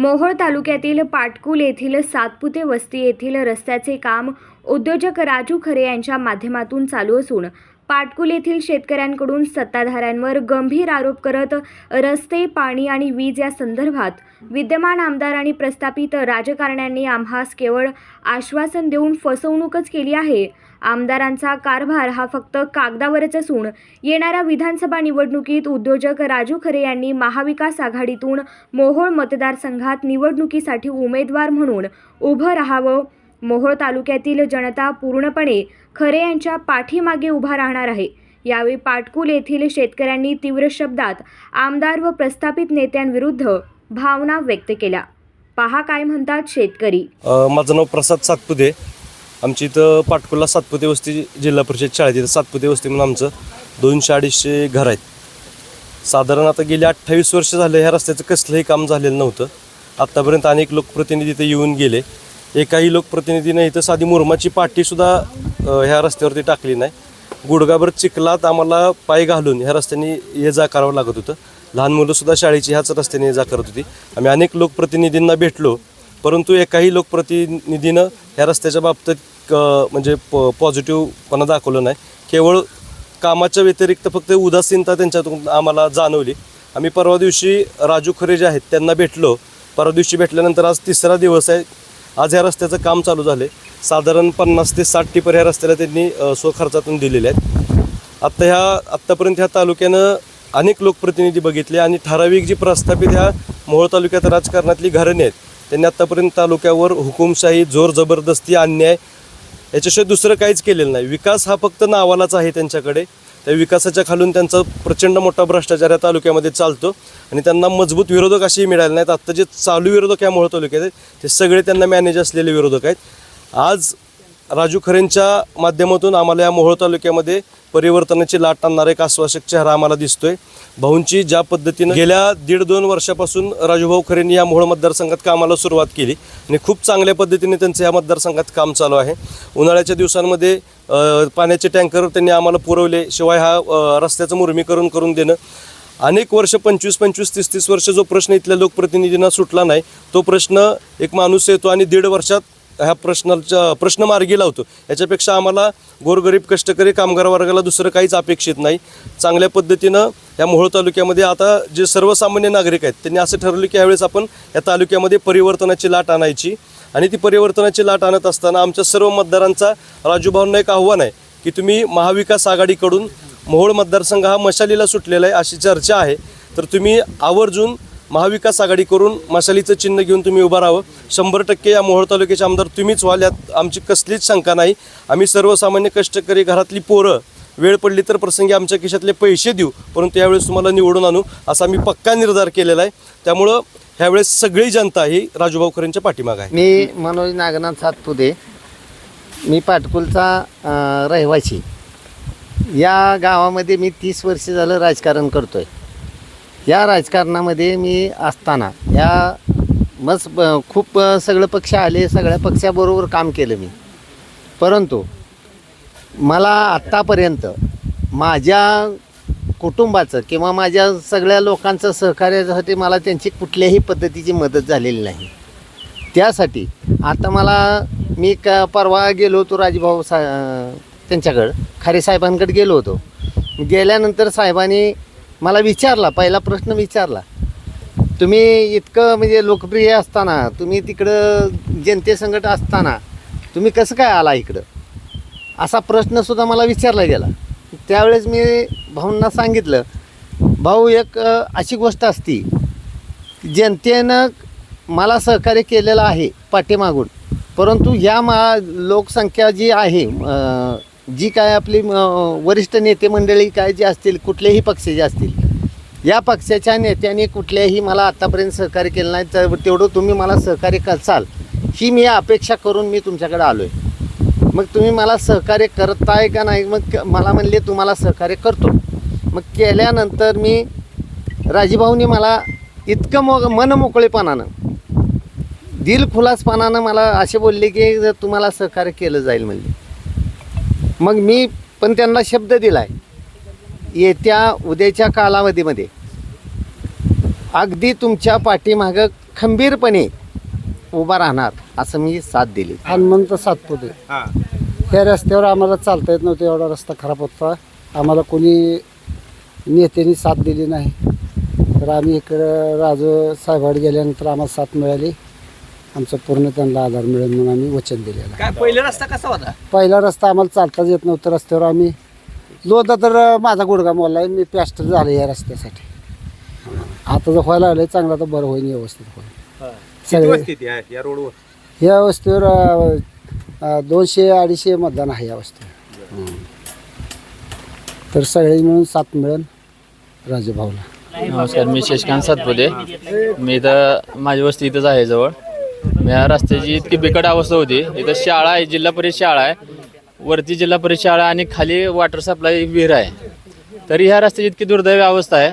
मोहोळ तालुक्यातील पाटकुल येथील सातपुते वस्ती येथील रस्त्याचे काम उद्योजक राजू खरे यांच्या माध्यमातून चालू असून पाटकुल येथील शेतकऱ्यांकडून सत्ताधाऱ्यांवर गंभीर आरोप करत रस्ते पाणी आणि वीज या संदर्भात विद्यमान आमदार आणि प्रस्थापित राजकारण्यांनी आम्हास केवळ आश्वासन देऊन फसवणूकच केली आहे. आमदारांचा कारभार हा फक्त कागदावरच असून येणाऱ्या विधानसभा निवडणुकीत उद्योजक राजू खरे यांनी महाविकास आघाडीतून मोहोळ मतदारसंघात निवडणुकीसाठी उमेदवार म्हणून उभं राहावं मोहोळ तालुक्यातील जनता पूर्णपणे खरे यांच्या पाठीमागे उभा राहणार आहे. यावेळी पाटकुल येथील शेतकऱ्यांनी तीव्र शब्दात आमदार व प्रस्थापित नेत्यांविरुद्ध भावना व्यक्त केल्या. पहा काय म्हणतात शेतकरी. माझं नाव प्रसाद सातपुते. आमची इथं पाटकुला सातपुते वस्ती जिल्हा परिषद शाळेत इथं सातपुते वस्ती म्हणून आमचं दोनशे अडीचशे घर आहेत. साधारण आता गेली अठ्ठावीस वर्ष झाले ह्या रस्त्याचं कसलंही काम झालेलं नव्हतं. आत्तापर्यंत अनेक लोकप्रतिनिधी इथं येऊन गेले. एकाही लोकप्रतिनिधीने इथं साधी मुरमाची पाटीसुद्धा ह्या रस्त्यावरती टाकली नाही. गुडगाभर चिखलात आम्हाला पाय घालून ह्या रस्त्याने ये जा करावं लागत होतं. लहान मुलंसुद्धा शाळेची ह्याच रस्त्याने ये जा करत होती. आम्ही अनेक लोकप्रतिनिधींना भेटलो परंतु एकाही लोकप्रतिनिधीनं ह्या रस्त्याच्या बाबतीत म्हणजे प पॉझिटिव्हपणा दाखवलं नाही. केवळ कामाच्या व्यतिरिक्त फक्त उदासीनता त्यांच्यातून आम्हाला जाणवली. आम्ही परवा दिवशी राजू खरे जे आहेत त्यांना भेटलो. परवा दिवशी भेटल्यानंतर आज तिसरा दिवस आहे. आज ह्या रस्त्याचं काम चालू झालं आहे साधारण पन्नास ते साठ टिपर ह्या रस्त्याला त्यांनी स्वखर्चातून दिलेले आहेत. आत्ता ह्या आत्तापर्यंत ह्या तालुक्यानं अनेक लोकप्रतिनिधी बघितले आणि ठराविक जी प्रस्थापित ह्या मोहोळ तालुक्यात राजकारणातली घराणे आहेत त्यांनी आत्तापर्यंत तालुक्यावर हुकुमशाही जोर जबरदस्ती अन्याय याच्याशिवाय दुसरं काहीच केलेलं नाही. विकास हा फक्त नावालाच आहे त्यांच्याकडे. त्या विकासाच्या खालून त्यांचा प्रचंड मोठा भ्रष्टाचार या तालुक्यामध्ये चालतो. आणि त्यांना मजबूत विरोधक असेही मिळाले नाहीत. आत्ता जे चालू विरोधक या मोहोळ तालुक्यात आहेत ते सगळे त्यांना मॅनेज असलेले विरोधक आहेत. आज राजू खरेंच्या माध्यमातून आम्हाला या मोहोळ तालुक्यामध्ये परिवर्तनाची लाट आणणारा एक आश्वासक चेहरा आम्हाला दिसतोय. भाऊंची ज्या पद्धतीनं गेल्या दीड दोन वर्षापासून राजूभाऊ खरेंनी या मोहोळ मतदारसंघात कामाला सुरुवात केली आणि खूप चांगल्या पद्धतीने त्यांचं या मतदारसंघात काम चालू आहे. उन्हाळ्याच्या दिवसांमध्ये पाण्याचे टँकर त्यांनी आम्हाला पुरवले शिवाय हा रस्त्याचं मुरमीकरण करून देणं. अनेक वर्ष पंचवीस पंचवीस तीस तीस वर्ष जो प्रश्न इथल्या लोकप्रतिनिधींना सुटला नाही तो प्रश्न एक माणूस येतो आणि दीड वर्षात ह्या प्रश्नाच्या प्रश्न मार्गी लावतो. याच्यापेक्षा आम्हाला गोरगरीब कष्टकरी कामगार वर्गाला दुसरं काहीच अपेक्षित नाही. चांगल्या पद्धतीनं या मोहोळ तालुक्यामध्ये आता जे सर्वसामान्य नागरिक आहेत त्यांनी असं ठरवलं की यावेळेस आपण या तालुक्यामध्ये परिवर्तनाची लाट आणायची. आणि ती परिवर्तनाची लाट आणत असताना आमच्या सर्व मतदारांचा राजूभाऊंना एक आव्हान आहे की तुम्ही महाविकास आघाडीकडून मोहोळ मतदारसंघ हा मशालीला सुटलेला आहे अशी चर्चा आहे. तर तुम्ही आवर्जून महाविकास आघाडी करून मशालीचं चिन्ह घेऊन तुम्ही उभं राहावं. शंभर टक्के या मोहोळ तालुक्याचे आमदार तुम्हीच व्हाल यात आमची कसलीच शंका नाही. आम्ही सर्वसामान्य कष्टकरी घरातली पोरं वेळ पडली तर प्रसंगी आमच्या खिशातले पैसे देऊ परंतु यावेळेस तुम्हाला निवडून आणू असा आम्ही पक्का निर्धार केलेला आहे. त्यामुळं ह्यावेळेस सगळी जनता ही राजूभाऊ खरेंच्या पाठीमाग आहे. मी मनोज नागनाथ सातपुते मी पाटकुलचा रहिवासी. या गावामध्ये मी तीस वर्ष झालं राजकारण करतो आहे या राजकारणामध्ये मी असताना या मस खूप सगळं पक्ष आले सगळ्या पक्षाबरोबर काम केलं मी. परंतु मला आत्तापर्यंत माझ्या कुटुंबाचं किंवा माझ्या सगळ्या लोकांचं सहकार्यासाठी मला त्यांची कुठल्याही पद्धतीची मदत झालेली नाही. त्यासाठी आता मला मी क परवा गेलो होतो राजभाऊ सा त्यांच्याकडं खारे साहेबांकडे गेलो होतो. गेल्यानंतर साहेबांनी मला विचारला पहिला प्रश्न विचारला. तुम्ही इतकं म्हणजे लोकप्रिय असताना तुम्ही तिकडं जनतेसंगट असताना तुम्ही कसं काय आला इकडं? असा प्रश्नसुद्धा मला विचारला गेला. त्यावेळेस मी भाऊंना सांगितलं भाऊ एक अशी गोष्ट असती जनतेनं मला सहकार्य केलेलं आहे पाठीमागून परंतु ह्या मा लोकसंख्या जी आहे जी काय आपली वरिष्ठ नेते मंडळी काय जी असतील कुठलेही पक्षाचे असतील या पक्षाच्या नेत्यांनी कुठल्याही मला आत्तापर्यंत सहकार्य केलं नाही. तर तेवढं तुम्ही मला सहकार्य करसाल ही मी अपेक्षा करून मी तुमच्याकडे आलो आहे मग तुम्ही मला सहकार्य करताय का नाही? मग क- मला म्हणले तुम्हाला सहकार्य करतो. मग केल्यानंतर मी राजीभाऊनी मला इतकं मो मनमोकळेपणानं दिलखुलासपणानं मला असे बोलले की जर तुम्हाला सहकार्य केलं जाईल म्हणले. मग मी पण त्यांना शब्द दिला आहे येत्या उद्याच्या कालावधीमध्ये. अगदी तुमच्या पाठीमागं खंबीरपणे उभा राहणार असं मी साथ दिली. हनुमंत सातपुते त्या रस्त्यावर आम्हाला चालता येत नव्हतं एवढा रस्ता खराब होता. आम्हाला कोणी नेत्यांनी साथ दिली नाही. तर आम्ही इकडं राजू साहेबाकडे गेल्यानंतर आम्हाला साथ मिळाली. आमचं पूर्ण त्यांना आधार मिळेल म्हणून आम्ही वचन दिलेलं आहे. काय पहिला रस्ता कसा होता? पहिला रस्ता आम्हाला चालताच येत नव्हतं रस्त्यावर. आम्ही लोदा तर माझा गुडगा मोडला आहे. मी प्लॅस्टर झालं या रस्त्यासाठी. आता जर व्हायला लागलं चांगला तर बरं होईल व्यवस्थित होईल. सगळे या रोडवर? या वस्तीवर अ, अ, दोनशे अडीचशे मतदान आहे या वस्तीवर. हं. तर सगळे मिळून सात मिळेल राजूभाऊला. नमस्कार मी शशिकांत सातपुते. मी इथं माझी वस्ती इथंच आहे जवळ. या रस्त्याची इतकी बिकट अवस्था होती. इथं शाळा आहे जिल्हा परिषद शाळा आहे. वरती जिल्हा परिषद शाळा आणि खाली वॉटर सप्लाय विहीर आहे. तरी ह्या रस्त्याची इतकी दुर्दैवी अवस्था आहे.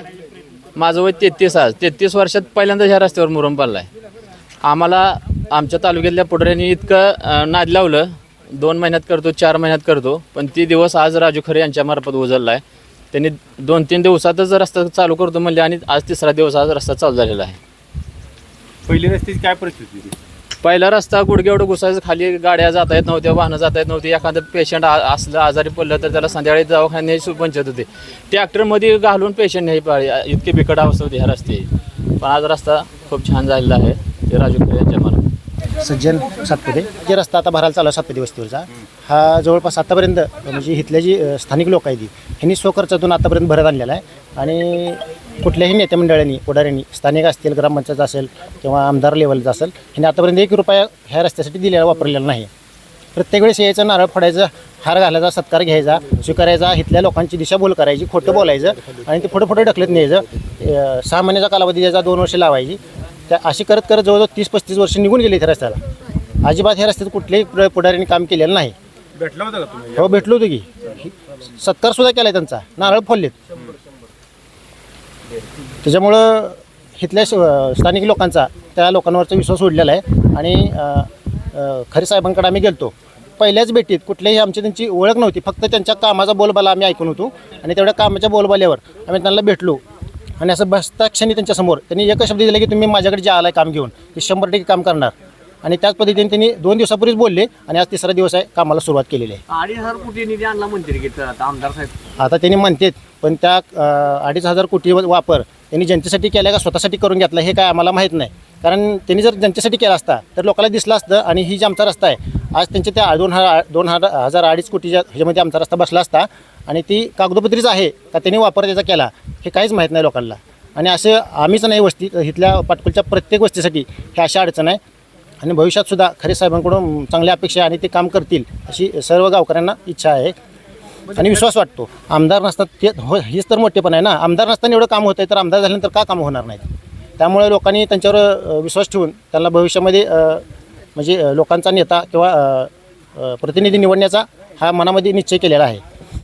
माझं वय तेहतीस आज. तेहतीस वर्षात पहिल्यांदा ह्या रस्त्यावर मुरम पडला आहे आम्हाला आमच्या तालुक्यातल्या पुढऱ्यांनी इतकं अं, नाद लावलं. दोन महिन्यात करतो चार महिन्यात करतो. पण ती दिवस आज राजू खरे यांच्यामार्फत उजळला आहे त्यांनी दोन तीन दिवसातच रस्ता चालू करतो म्हणले आणि आज तिसरा दिवस आज रस्ता चालू झालेला आहे. पहिली रस्त्याची काय परिस्थिती होती? पहिला रस्ता गुडघे एवढं घुसायचं खाली गाड्या जाता येत नव्हत्या वाहनं जाता येत नव्हती. एखादं पेशंट असलं आजारी पडलं तर त्याला संध्याकाळी दवाखान्यात न्यायची पंचायत होते. ट्रॅक्टरमध्ये घालून पेशंट नाही पाळी इतकी बिकट अवस्था होती ह्या रस्ते पण आज रस्ता खूप छान झालेला आहे. ते राजू खरे यांच्या मार्फत. सज्जन सातपुते जे रस्ता आता भरायला चालू आहे सातपुते वस्तीवरचा हा जवळपास आतापर्यंत म्हणजे इथले जी अ, स्थानिक लोक आहेत ह्यांनी स्वखर्चातून आतापर्यंत भरत आणलेला आहे. आणि कुठल्याही नेते मंडळांनी पुढाऱ्यांनी स्थानिक असतील ग्रामपंचायत असेल किंवा आमदार लेवलचा असेल ह्यांनी आतापर्यंत एक रुपया ह्या रस्त्यासाठी दिलेला वापरलेला नाही. प्रत्येक वेळेस यायचं नारळ फोडायचं हार घालायचा सत्कार घ्यायचा स्वीकारायचा इथल्या लोकांची दिशाभूल करायची खोटं बोलायचं आणि ते पुढे पुढे ढकलत न्यायचं. सहा महिन्याचा कालावधी द्यायचा दोन वर्ष लावायची त्या अशी करत करत जवळजवळ तीस पस्तीस वर्ष निघून गेली इथे रस्त्याला. अजिबात ह्या रस्त्यात कुठल्याही पुढ- पुढाऱ्यांनी काम केलेलं नाही. भेटला होता का हो भेटलो होतो की. सत्कार सुद्धा केलाय त्यांचा. नारळ फोडलेत. त्याच्यामुळं इथल्या श- स्थानिक लोकांचा त्या लोकांवरचा विश्वास उडलेला आहे. आणि खरी खरे साहेबांकडे आम्ही गेलतो. पहिल्याच भेटीत कुठल्याही आमची त्यांची ओळख नव्हती. फक्त त्यांच्या कामाचा बोलबाला आम्ही ऐकून होतो. आणि तेवढ्या कामाच्या बोलबाल्यावर आम्ही त्यांना भेटलो. आणि असं बसता क्षणी त्यांच्यासमोर त्यांनी एकच शब्द दिला की तुम्ही माझ्याकडे जे आलाय काम घेऊन ते शंभर टक्के काम करणार. आणि त्याच पद्धतीने त्यांनी दोन दिवसापूर्वीच बोलले आणि आज तिसरा दिवस आहे कामाला सुरुवात केलेली आहे. अडीच हजार कोटी निधी आणला म्हणते आमदार साहेब? आता त्यांनी म्हणतात पण त्या अडीच हजार कोटी वापर त्यांनी जनतेसाठी केला का स्वतःसाठी करून घेतला हे काय आम्हाला माहीत नाही. कारण त्यांनी जर जनतेसाठी केला असता तर लोकांना दिसलं असतं आणि ही जी आमचा रस्ता आहे आज त्यांच्या त्या दोन हजार दोन हजार हजार अडीच कोटीच्या ह्याच्यामध्ये आमचा रस्ता बसला असता आणि ती कागदोपत्रीच आहे का त्यांनी वापर त्याचा केला हे काहीच माहीत नाही लोकांना. आणि असे आम्हीच नाही वस्ती इथल्या पाटकुलच्या प्रत्येक वस्तीसाठी हे अशा अडचण आहे. आणि भविष्यात सुद्धा खरे साहेबांकडून चांगल्या अपेक्षा आणि ते काम करतील अशी सर्व गावकऱ्यांना इच्छा आहे. आणि विश्वास वाटतो. आमदार नसतात ते हो हेच तर मोठेपण आहे ना. आमदार नसताना एवढं काम होतं आहे तर आमदार झाल्यानंतर का कामं होणार नाहीत? त्यामुळे लोकांनी त्यांच्यावर विश्वास ठेवून त्यांना भविष्यामध्ये म्हणजे लोकांचा नेता किंवा प्रतिनिधी निवडण्याचा हा मनामध्ये निश्चय केलेला आहे.